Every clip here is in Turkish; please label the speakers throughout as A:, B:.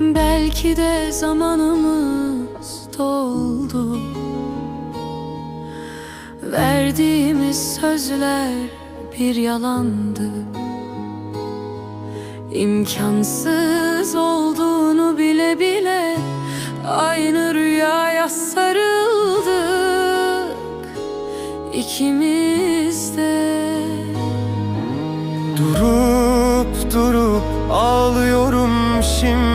A: Belki de zamanımız doldu. Verdiğimiz sözler bir yalandı. İmkansız olduğunu bile bile Aynı rüyaya sarıldık ikimiz de.
B: Durup durup ağlıyorum şimdi.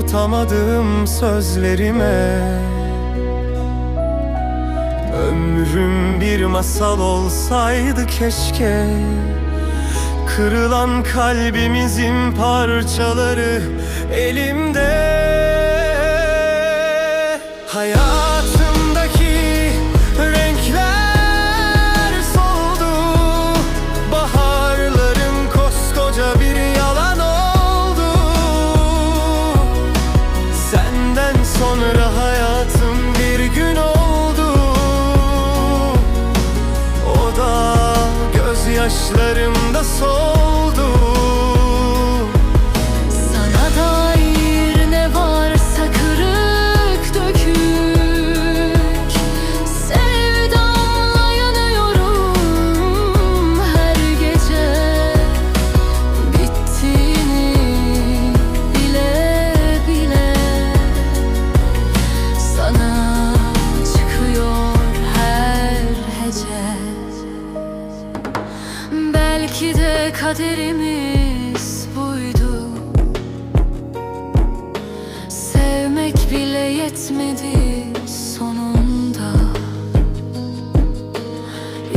B: Tutamadım sözlerime. Ömrüm bir masal olsaydı keşke. Kırılan kalbimizin parçaları elimde
A: taşları Belki de kaderimiz buydu. Sevmek bile yetmedi sonunda.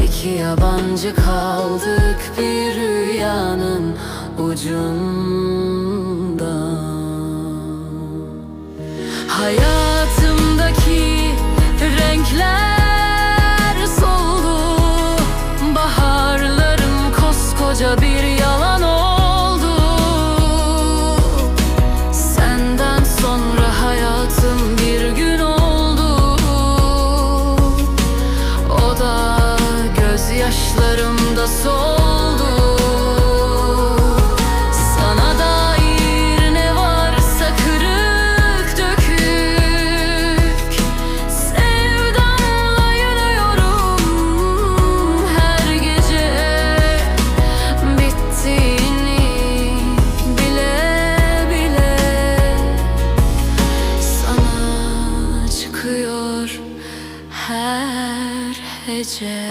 A: İki yabancı kaldık bir rüyanın ucunda Hayatımdaki gözyaşlarımda soldu. Sana dair ne varsa kırık dökük. Sevdamla her gece. Bittiğini bile bile Sana çıkıyor her hece